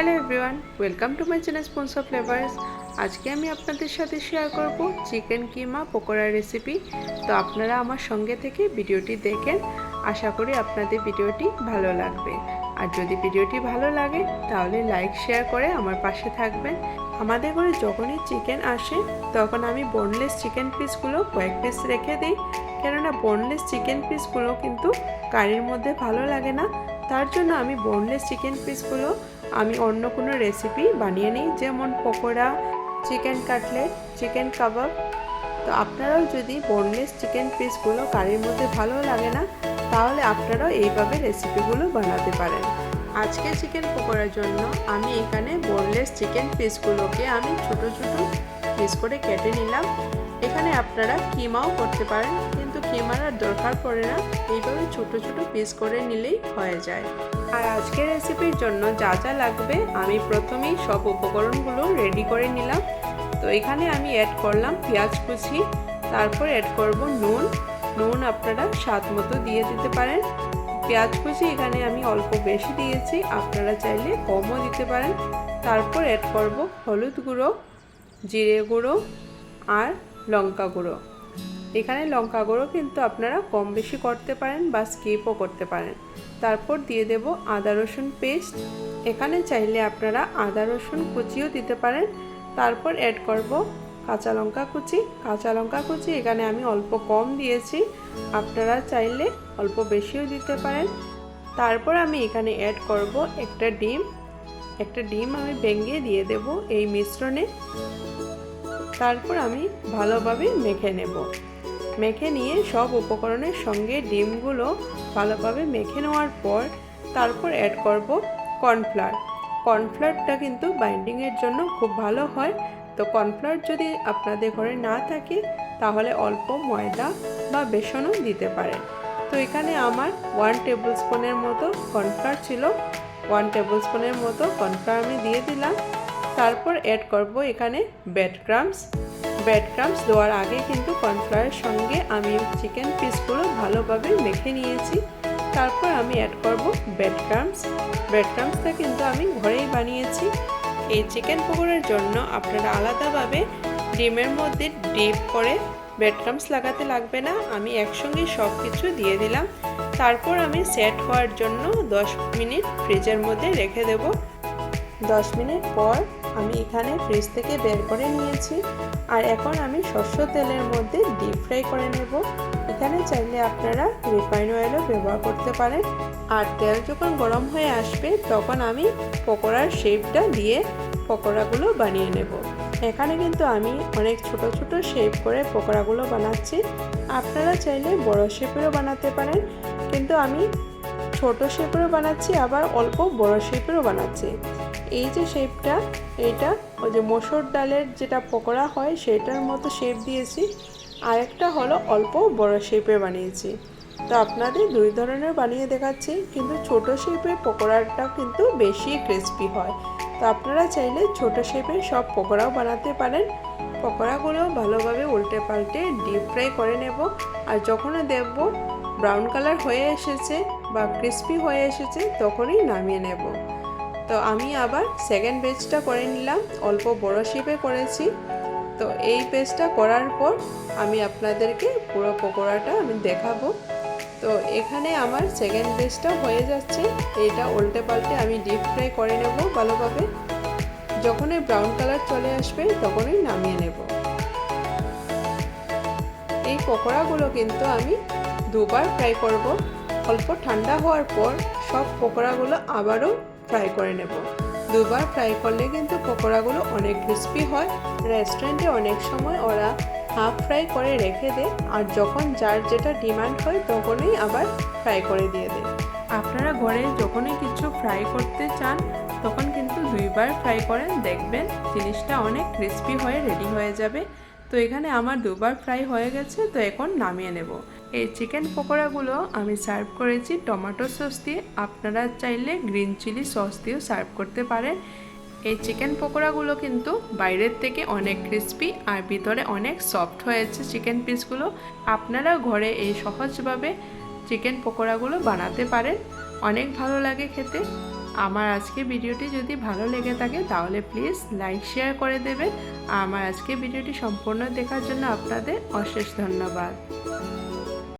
Hello everyone welcome to my channel of flavours আজকে আমি আপনাদের সাথে শেয়ার করব চিকেন কিমা পকোড়া রেসিপি তো আপনারা আমার সঙ্গে থেকে ভিডিওটি দেখেন। আশা করি আপনাদের ভিডিওটি ভালো লাগবে। আর যদি ভিডিওটি ভালো লাগে, তাহলে লাইক শেয়ার করে আমার পাশে থাকবেন। আমাদের ঘরে যখনই চিকেন আসে, তখন আমি বোনলেস চিকেন পিসগুলো কয়েক পিস রেখে দিই। কেননা বোনলেস চিকেন পিসগুলো কিন্তু কারির মধ্যে ভালো লাগে না। তার জন্য আমি বোনলেস চিকেন পিসগুলো আমি অন্য কোনো রেসিপি বানিয়ে নিই, যেমন pakora chicken cutlet chicken kebab তো আপনারাও যদি বোনলেস চিকেন পিসগুলো কারির মধ্যে ভালো লাগে না, তাহলে আপনারাও এইভাবে রেসিপিগুলো বানাতে পারেন। আজকে চিকেন পকোড়ার জন্য আমি এখানে বোনলেস চিকেন পিসগুলোকে আমি ছোট ছোট পিস করে কেটে নিলাম। এখানে আপনারা কিমাও করতে পারেন কিমার দরকার পড়ে না, এইভাবে ছোট ছোট পিস করে নিলেই হয়ে যায়। আর আজকের রেসিপির জন্য যা যা লাগবে, আমি প্রথমেই সব উপকরণগুলো রেডি করে নিলাম। তো এখানে আমি অ্যাড করলাম পেঁয়াজ কুচি, তারপর অ্যাড করব নুন। নুন আপনারা স্বাদ মতো দিয়ে দিতে পারেন। পেঁয়াজ কুচি এখানে আমি অল্প বেশি দিয়েছি, আপনারা চাইলে কমও দিতে পারেন। তারপর অ্যাড করব হলুদ গুঁড়ো, জিরে গুঁড়ো আর লঙ্কা গুঁড়ো। এখানে লঙ্কা গুঁড়ো কিন্তু আপনারা কম বেশি করতে পারেন বা স্কিপও করতে পারেন। তারপর দিয়ে দেব আদা রসুন পেস্ট। এখানে চাইলে আপনারা আদা রসুন কুচিও দিতে পারেন। তারপর অ্যাড করব কাঁচা লঙ্কা কুচি। কাঁচা লঙ্কা কুচি এখানে আমি অল্প কম দিয়েছি। আপনারা চাইলে অল্প বেশিও দিতে পারেন। তারপর আমি এখানে অ্যাড করব একটা ডিম। একটা ডিম আমি ভেঙে দিয়ে দেব এই মিশ্রণে। তারপর আমি ভালোভাবে মেখে নেব। মেখে নিয়ে সব উপকরণের সঙ্গে ডিমগুলো ভালোভাবে মেখে নেওয়ার পর তারপর অ্যাড করব কর্নফ্লাওয়ার কর্নফ্লাওয়ারটা কিন্তু বাইন্ডিংয়ের জন্য খুব ভালো হয়। তো কর্নফ্লাওয়ার যদি আপনাদের ঘরে না থাকে, তাহলে অল্প ময়দা বা বেসনও দিতে পারেন। তো এখানে আমার ওয়ান টেবিল স্পুনের মতো কর্নফ্লাওয়ার ছিল। ওয়ান টেবিল স্পুনের মতো কর্নফ্লাওয়ার আমি দিয়ে দিলাম। তারপর অ্যাড করব এখানে ব্যাড ক্রামস ব্যাড ক্রামস দেওয়ার আগে কিন্তু কর্নফ্লাওয়ারের সঙ্গে আমি চিকেন পিসগুলো ভালোভাবে মেখে নিয়েছি। তারপর আমি অ্যাড করব ব্রেড ক্রামস ব্রেড ক্রামসটা কিন্তু আমি ঘরেই বানিয়েছি। এই চিকেন পকোড়ার জন্য আপনারা আলাদাভাবে ডিমের মধ্যে ডিপ করে ব্রেড ক্রামস লাগাতে লাগবে না। আমি একসঙ্গে সব কিছু দিয়ে দিলাম। তারপর আমি সেট হওয়ার জন্য 10 মিনিট ফ্রিজের মধ্যে রেখে দেব। 10 মিনিট পর আমি এখানে ফ্রিজ থেকে বের করে নিয়েছি। আর এখন আমি শস্য তেলের মধ্যে ডিপ ফ্রাই করে নেব। এখানে চাইলে আপনারা রিফাইন অয়েলও ব্যবহার করতে পারেন। আর তেল যখন গরম হয়ে আসবে, তখন আমি পকোড়ার শেপটা দিয়ে পকোড়াগুলো বানিয়ে নেব। এখানে কিন্তু আমি অনেক ছোট ছোট শেপ করে পকোড়াগুলো বানাচ্ছি। আপনারা চাইলে বড় শেপেরও বানাতে পারেন। কিন্তু আমি ছোট শেপেরও বানাচ্ছি, আবার অল্প বড় শেপেরও বানাচ্ছি। এই যে শেপটা এটা ওই যে মসুর ডালের যেটা পকোড়া হয় সেটার মতো শেপ দিয়েছি। আরেকটা হলো অল্প বড় শেপে বানিয়েছি। তো আপনাদের দুই ধরনের বানিয়ে দেখাচ্ছি, কিন্তু ছোট শেপের পকোড়াটা কিন্তু বেশি ক্রিস্পি হয়। তো আপনারা চাইলে ছোট শেপের সব পকোড়াও বানাতে পারেন। পকোড়াগুলো ভালোভাবে উল্টে পাল্টে ডিপ ফ্রাই করে নেব। আর যখনই দেখব ব্রাউন কালার হয়ে এসেছে বা ক্রিস্পি হয়ে এসেছে, তখনই নামিয়ে নেব। তো আমি আবার সেকেন্ড বেজটা করে নিলাম। অল্প বড় শেপে করেছি। তো এই পেজটা করার পর আমি আপনাদেরকে পুরো পকোড়াটা আমি দেখাবো। তো এখানে আমার সেকেন্ড বেজটা হয়ে যাচ্ছে। এটা উল্টে পাল্টে আমি ডিপ ফ্রাই করে নেব ভালোভাবে। যখনই ব্রাউন কালার চলে আসবে, তখনই নামিয়ে নেব। এই পকোড়াগুলো কিন্তু আমি দুবার ফ্রাই করব। অল্প ঠান্ডা হওয়ার পর সব পকোড়াগুলো আবারও ফ্রাই করে নেব। দুবার ফ্রাই করলে কিন্তু পকোড়াগুলো অনেক ক্রিস্পি হয়। রেস্টুরেন্টে অনেক সময় ওরা হাফ ফ্রাই করে রেখে দেয় আর যখন যার যেটা ডিমান্ড হয় তখনই আবার ফ্রাই করে দিয়ে দেয়। আপনারা ঘরে যখনই কিছু ফ্রাই করতে চান, তখন কিন্তু দুইবার ফ্রাই করেন। দেখবেন জিনিসটা অনেক ক্রিস্পি হয়ে রেডি হয়ে যাবে। তো এখানে আমার দুবার ফ্রাই হয়ে গেছে, তো এখন নামিয়ে নেব। এই চিকেন পকোড়াগুলো আমি সার্ভ করেছি টমেটো সস দিয়ে। আপনারা চাইলে গ্রিন চিলি সস দিয়েও সার্ভ করতে পারেন। এই চিকেন পকোড়াগুলো কিন্তু বাইরের থেকে অনেক ক্রিস্পি আর ভিতরে অনেক সফট হয়েছে চিকেন পিসগুলো। আপনারা ঘরে এই সহজভাবে চিকেন পকোড়াগুলো বানাতে পারেন। অনেক ভালো লাগে খেতে। আমার আজকে ভিডিওটি যদি ভালো লেগে থাকে তাহলে প্লিজ লাইক, শেয়ার করে দেবেন। আমার আজকে ভিডিওটি সম্পূর্ণ দেখার জন্য আপনাদের অশেষ ধন্যবাদ।